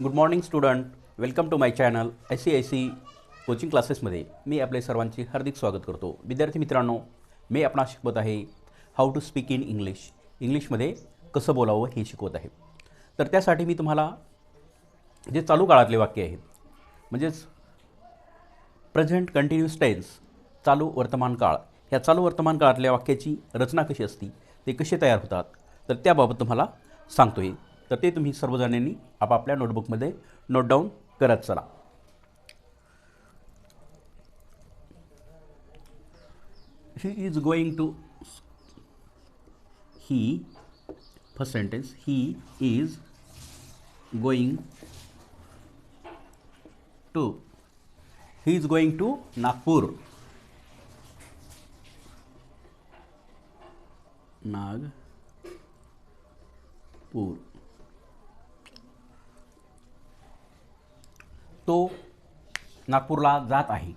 Good morning student welcome to my channel I C I C coaching क्लासेसमध्ये मी आपले सर्वांचे हार्दिक स्वागत करतो. विद्यार्थी मित्रांनो मी आपण शिकवत आहे how to speak in English इंग्लिशमध्ये कसं बोलावं हे शिकवत आहे. तर त्यासाठी मी तुम्हाला जे चालू काळातले वाक्य आहेत म्हणजेच प्रेझेंट कंटिन्यूस टेन्स चालू वर्तमान काळ ह्या चालू वर्तमान काळातल्या वाक्याची रचना कशी असती ते कसे तयार होतात तर त्याबाबत तुम्हाला सांगतो आहे तर ते तुम्ही सर्वजणांनी आपापल्या नोटबुकमध्ये नोट डाऊन करत चला. He is going to he first sentence he is going to he is going to Nagpur Nagpur तो नागपूरला जात आहे.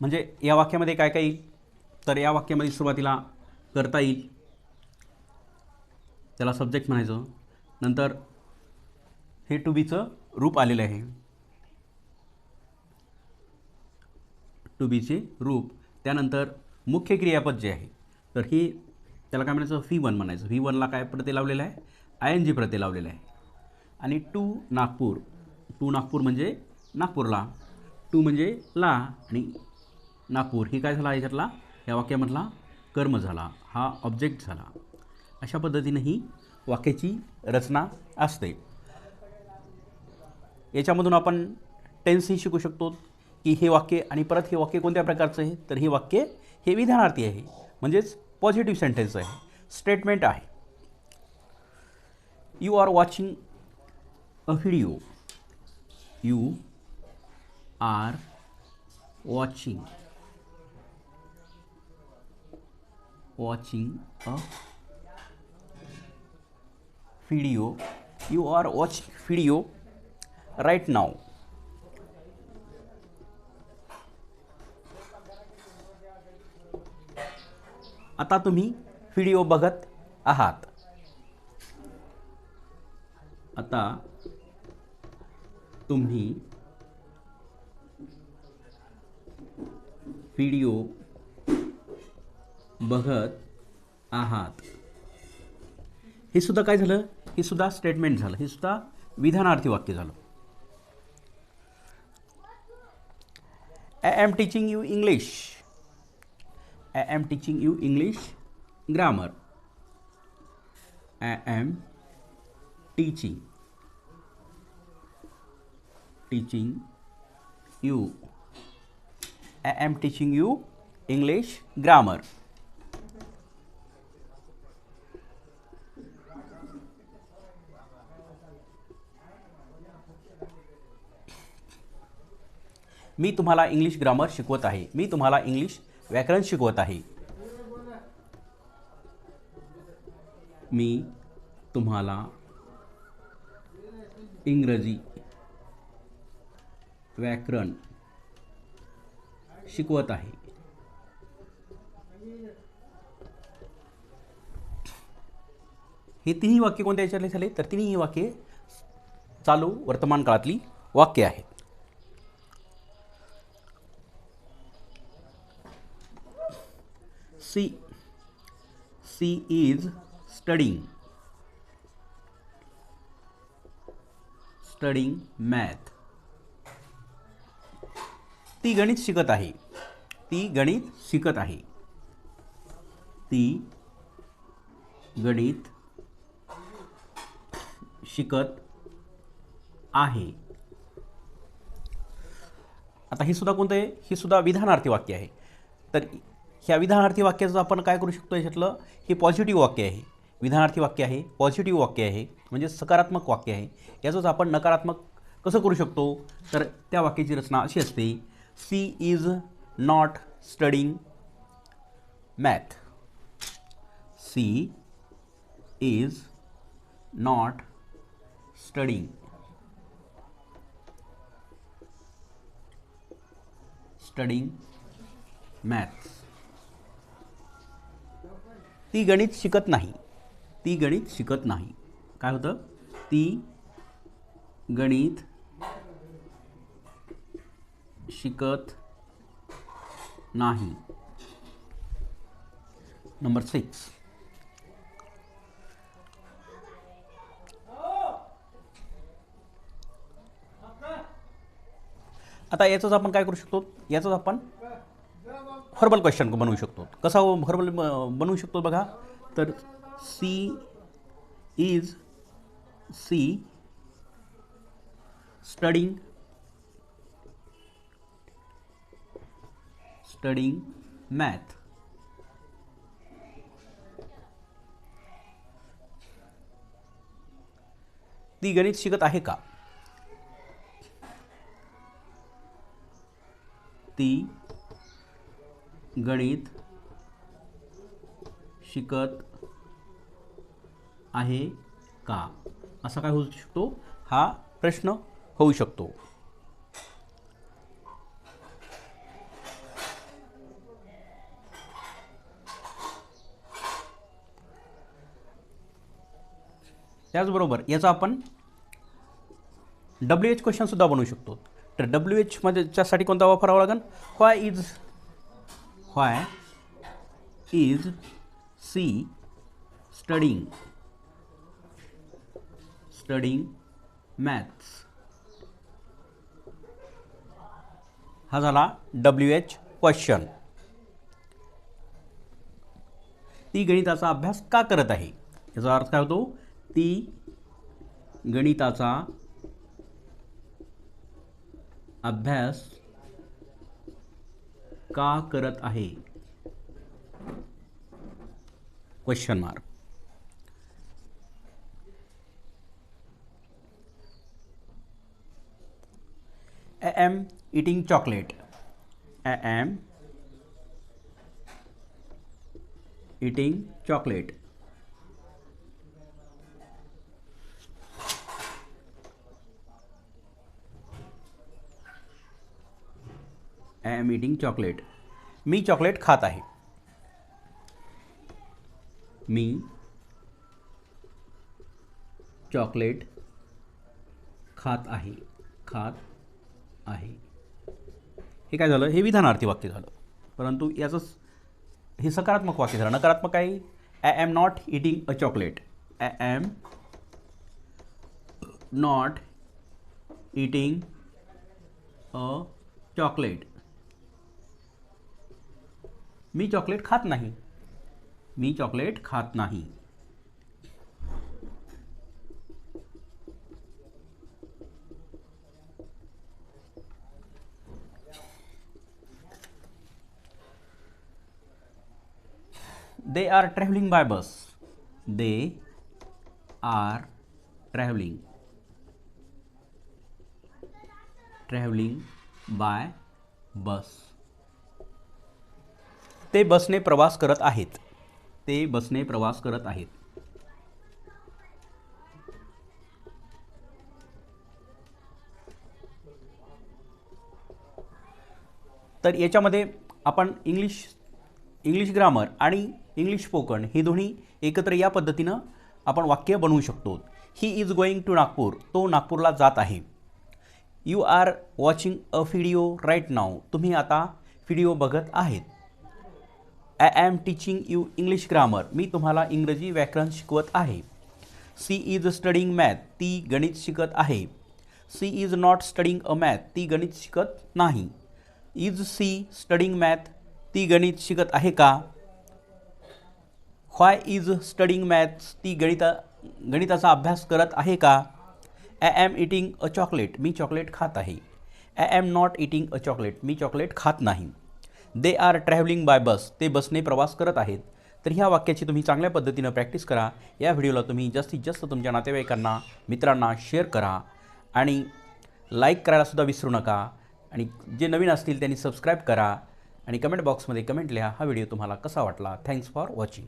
म्हणजे या वाक्यामध्ये काय काय येईल? तर या वाक्यामध्ये सुरुवातीला करता येईल. त्याला सब्जेक्ट म्हणायचं. नंतर हे टू बीचं रूप आलेलं आहे. टू बीचे रूप. त्यानंतर मुख्य क्रियापद जे आहे तर ही त्याला काय म्हणायचं? व्ही वन म्हणायचं. व्ही वनला काय प्रत्यय लावलेलं आहे? आय एन जी प्रत्यय लावलेला आहे. आणि टू नागपूर. टू नागपूर म्हणजे नागपूरला. टू म्हणजे ला आणि नागपूर. ही काय झाला याच्यातला? या वाक्यामधला कर्म झाला. हा ऑब्जेक्ट झाला. अशा पद्धतीने ही वाक्याची रचना असते. याच्यामधून आपण टेन्सही शिकू शकतो की हे वाक्य आणि परत हे वाक्य कोणत्या प्रकारचं आहे? तर हे वाक्य हे विधानार्थी आहे. म्हणजेच पॉझिटिव्ह सेंटेन्स आहे. स्टेटमेंट आहे. You are watching a video you are watching watching a video you are watch video right now. आता तुम्ही व्हिडिओ बघत आहात. आता तुम्ही व्हिडिओ बघत आहात. हे सुद्धा काय झालं? हे सुद्धा स्टेटमेंट झालं. हे सुद्धा विधानार्थी वाक्य झालं. I am teaching you English. I am teaching you English grammar. I am teaching teaching you. I am teaching you English grammar. मी तुम्हाला इंग्लिश ग्रामर शिकवत आहे. मी तुम्हाला इंग्लिश व्याकरण शिकवत आहे. मी तुम्हाला इंग्रजी व्याकरण शिकवत आहे. हे तिन्ही वाक्य कोणत्या विचारले झाले? तर तिन्ही वाक्ये चालू वर्तमान काळातली वाक्य आहेत. She she is studying studying math ती गणित शिकत आहे. ती गणित शिकत आहे. ती गणित शिकत आहे. आता हे सुद्धा कोणतं आहे? हे सुद्धा विधानार्थी वाक्य आहे. तर ह्या विधानार्थी वाक्याचं आपण काय करू शकतो याच्यातलं? हे पॉझिटिव्ह वाक्य आहे. विधानार्थी वाक्य आहे पॉझिटिव्ह वाक्य आहे म्हणजे सकारात्मक वाक्य आहे. याचंच आपण नकारात्मक कसं करू शकतो? तर त्या वाक्याची रचना अशी असते. She is not studying math she is not studying studying maths ती गणित शिकत नाही. ती गणित शिकत नाही. काय होतं? ती गणित शिकत नाही. नंबर सिक्स आता याचंच आपण काय करू शकतो? याचंच आपण हर्बल क्वेश्चन बनवू शकतो. कसा हो हर्बल बनवू शकतो बघा. तर she is she studying studying math ती गणित शिकत आहे का? ती गणित शिकत आहे का? असा काय होऊ शकतो? हा प्रश्न होऊ शकतो. त्याचबरोबर याचा आपण डब्ल्यू एच क्वेश्चनसुद्धा बनवू शकतो. तर डब्ल्यू एचमध्ये च्यासाठी कोणता वापरावा लागेल? Why is why is she studying? Studying maths हा झाला डब्ल्यू एच क्वेश्चन ती गणिताचा अभ्यास का करत आहे? याचा अर्थ काय होतो? ती गणिताचा अभ्यास का करत आहे? Question mark I am eating chocolate I am eating chocolate I am eating chocolate. Me chocolate खात आहे. मी चॉकलेट खात आहे. खात आहे. हे काय झालं? हे विधानार्थी वाक्य झालं. परंतु याचं हे सकारात्मक वाक्य झालं. नकारात्मक काय I am not eating a chocolate. I am not eating a chocolate. Me chocolate खात नहीं. मी चॉकलेट खात नहीं. They are travelling by bus they are travelling travelling by bus ते बसने प्रवास करत आहेत. ते बसने प्रवास करत आहेत. तर याच्यामध्ये आपण इंग्लिश इंग्लिश ग्रामर आणि इंग्लिश स्पोकन ही दोन्ही एकत्र या पद्धतीनं आपण वाक्य बनवू शकतो. He is going to Nagpur तो नागपूरला जात आहे. You are watching a video right now तुम्ही आता व्हिडिओ बघत आहेत. I am teaching you English grammar मी तुम्हाला इंग्रजी व्याकरण शिकवत आहे. सी इज स्टडिंग मॅथ ती गणित शिकत आहे. She is not studying a math ती गणित शिकत नाही. इज सी स्टडिंग मॅथ ती गणित शिकत आहे का? व्हाय इज स्टडिंग मॅथ्स ती गणिता गणिताचा अभ्यास करत आहे का? I am eating a chocolate me chocolate खात आहे. I am not eating a chocolate me chocolate खात नाही. They are travelling by bus ते बसने प्रवास करत आहेत. तर ह्या वाक्याची तुम्ही चांगल्या पद्धतीनं प्रॅक्टिस करा. या व्हिडिओला तुम्ही जास्तीत जास्त तुमच्या नातेवाईकांना मित्रांना शेअर करा. आणि लाईक करायलासुद्धा विसरू नका. आणि जे नवीन असतील त्यांनी सबस्क्राईब करा. आणि कमेंट बॉक्समध्ये कमेंट लिहा. हा व्हिडिओ तुम्हाला कसा वाटला? Thanks for watching